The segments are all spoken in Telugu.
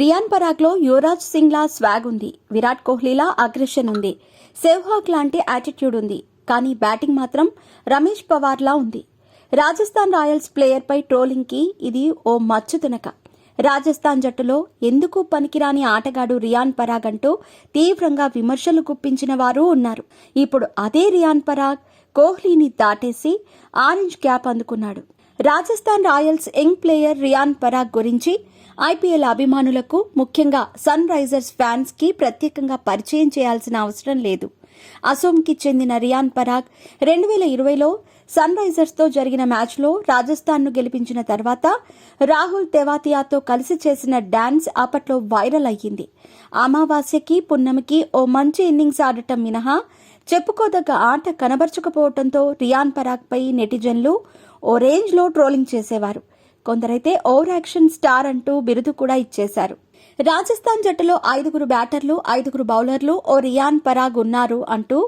రియాన్ పరాగ్లో యువరాజ్ సింగ్లా స్వాగ్ ఉంది. విరాట్ కోహ్లీలా అగ్రెషన్ ఉంది. సెహ్వాగ్ లాంటి యాటిట్యూడ్ ఉంది. కానీ బ్యాటింగ్ మాత్రం రమేష్ పవార్లా ఉంది. రాజస్థాన్ రాయల్స్ ప్లేయర్పై ట్రోలింగ్కి ఇది ఓ మచ్చు తినక. రాజస్థాన్ జట్టులో ఎందుకు పనికిరాని ఆటగాడు రియాన్ పరాగ్ అంటూ తీవ్రంగా విమర్శలు గుప్పించిన వారు ఉన్నారు. ఇప్పుడు అదే రియాన్ పరాగ్ కోహ్లీని దాటేసి ఆరెంజ్ క్యాప్ అందుకున్నాడు. Rajasthan royals young player Riyan Parag గురించి ఐపీఎల్ అభిమానులకు ముఖ్యంగా సన్ రైజర్స్ ఫ్యాన్స్కి ప్రత్యేకంగా పరిచయం చేయాల్సిన అవసరం లేదు. అసోంకి చెందిన రియాన్ పరాగ్ రెండు వేల ఇరవైలో సన్ రైజర్స్తో జరిగిన మ్యాచ్లో రాజస్థాన్ను గెలిపించిన తర్వాత రాహుల్ తెవాతియాతో కలిసి చేసిన డాన్స్ అప్పట్లో వైరల్ అయ్యింది. అమావాస్యకి పున్నమికి ఓ మంచి ఇన్నింగ్స్ ఆడటం మినహా చెప్పుకోదగ్గ ఆట కనబరచకపోవడంతో రియాన్ పరాగ్పై నెటిజన్లు ఓ రేంజ్లో ట్రోలింగ్ చేసేవారు. కొందరైతే ఓవర్ యాక్షన్ స్టార్ అంటూ బిరుదు కూడా ఇచ్చేశారు. రాజస్థాన్ జట్టులో ఐదుగురు బ్యాటర్లు ఐదుగురు బౌలర్లు ఓ రియాన్ పరాగ్ ఉన్నారు అంటూ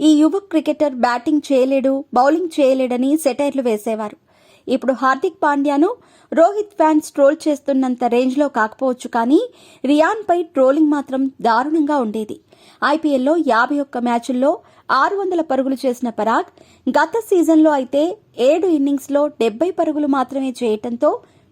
ఈ యువ క్రికెటర్ బ్యాటింగ్ చేయలేడు బౌలింగ్ చేయలేడని సెటైర్లు వేసేవారు. ఇప్పుడు హార్దిక్ పాండ్యాను రోహిత్ ఫ్యాన్స్ ట్రోల్ చేస్తున్నంత రేంజ్లో కాకపోవచ్చు కానీ రియాన్పై ట్రోలింగ్ మాత్రం దారుణంగా ఉండేది. ఐపీఎల్లో యాభై ఒక్క మ్యాచుల్లో ఆరు వందల పరుగులు చేసిన పరాగ్ గత సీజన్లో అయితే ఏడు ఇన్నింగ్స్లో డెబ్బై పరుగులు మాత్రమే చేయటంతో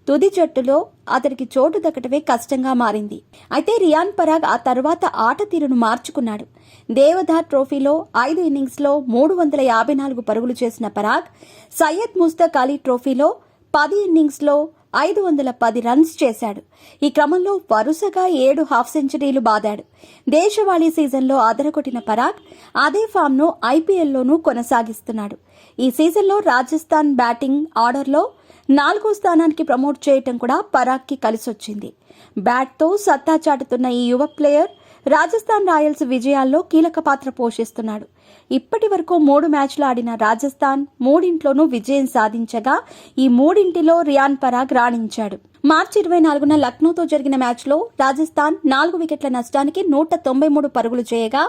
తుది జట్టులో అతడికి చోటు దక్కటమే కష్టంగా మారింది. అయితే రియాన్ పరాగ్ ఆ తర్వాత ఆట తీరును మార్చుకున్నాడు. దేవధార్ ట్రోఫీలో ఐదు ఇన్నింగ్స్లో మూడు వందల యాభై నాలుగు పరుగులు చేసిన పరాగ్ సయ్యద్ ముస్తక్ అలీ ట్రోఫీలో పది ఇన్నింగ్స్లో ఐదు వందల పది రన్స్ చేశాడు. ఈ క్రమంలో వరుసగా ఏడు హాఫ్ సెంచరీలు బాదాడు. దేశవాళీ సీజన్లో అదరగొట్టిన పరాగ్ అదే ఫామ్ను ఐపీఎల్లోనూ కొనసాగిస్తున్నాడు. ఈ సీజన్లో రాజస్థాన్ బ్యాటింగ్ ఆర్డర్లో నాలుగో స్థానానికి ప్రమోట్ చేయటం కూడా పరాగ్కి కలిసొచ్చింది. బ్యాట్తో సత్తా చాటుతున్న ఈ యువ ప్లేయర్ రాజస్థాన్ రాయల్స్ విజయాల్లో కీలక పాత్ర పోషిస్తున్నాడు. ఇప్పటి వరకు మూడు మ్యాచ్లు ఆడిన రాజస్థాన్ మూడింట్లోనూ విజయం సాధించగా ఈ మూడింటిలో రియాన్ పరాగ్ రాణించాడు. మార్చి ఇరవై నాలుగున లక్నోతో జరిగిన మ్యాచ్లో రాజస్థాన్ నాలుగు వికెట్ల నష్టానికి నూట తొంభై మూడు పరుగులు చేయగా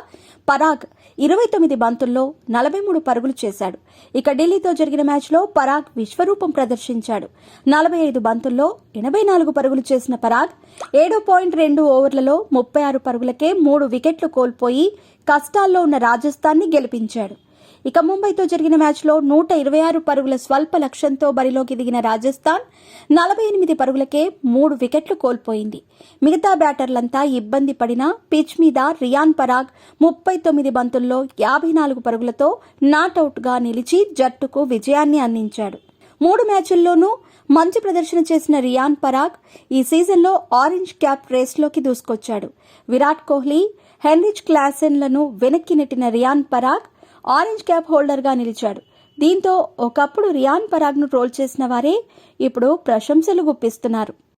పరాగ్ ఇరవై తొమ్మిది బంతుల్లో నలభై మూడు పరుగులు చేశాడు. ఇక ఢిల్లీతో జరిగిన మ్యాచ్లో పరాగ్ విశ్వరూపం ప్రదర్శించాడు. నలభై ఐదు బంతుల్లో ఎనభై నాలుగు పరుగులు చేసిన పరాగ్ ఏడు పాయింట్ రెండు ఓవర్లలో ముప్పై ఆరు పరుగులకే మూడు వికెట్లు కోల్పోయి కష్టాల్లో ఉన్న రాజస్థాన్ రాజస్థాన్ని గెలిపించాడు. ఇక ముంబైతో జరిగిన మ్యాచ్లో నూట ఇరవై ఆరు పరుగుల స్వల్ప లక్ష్యంతో బరిలోకి దిగిన రాజస్థాన్ నలభై ఎనిమిది పరుగులకే మూడు వికెట్లు కోల్పోయింది. మిగతా బ్యాటర్లంతా ఇబ్బంది పడిన పిచ్ మీద రియాన్ పరాగ్ ముప్పై తొమ్మిది బంతుల్లో యాభై నాలుగు పరుగులతో నాటౌట్గా నిలిచి జట్టుకు విజయాన్ని అందించాడు. మూడు మ్యాచుల్లోనూ మంచి ప్రదర్శన చేసిన రియాన్ పరాగ్ ఈ సీజన్లో ఆరెంజ్ క్యాప్ రేస్లోకి దూసుకొచ్చాడు. విరాట్ కోహ్లీ హెన్రిచ్ క్లాసెన్లను వెనక్కి నెట్టిన రియాన్ పరాగ్ ఆరెంజ్ క్యాప్ హోల్డర్గా నిలిచాడు. దీంతో ఒకప్పుడు రియాన్ పరాగ్ను ట్రోల్ చేసిన వారే ఇప్పుడు ప్రశంసలు గుప్పిస్తున్నారు.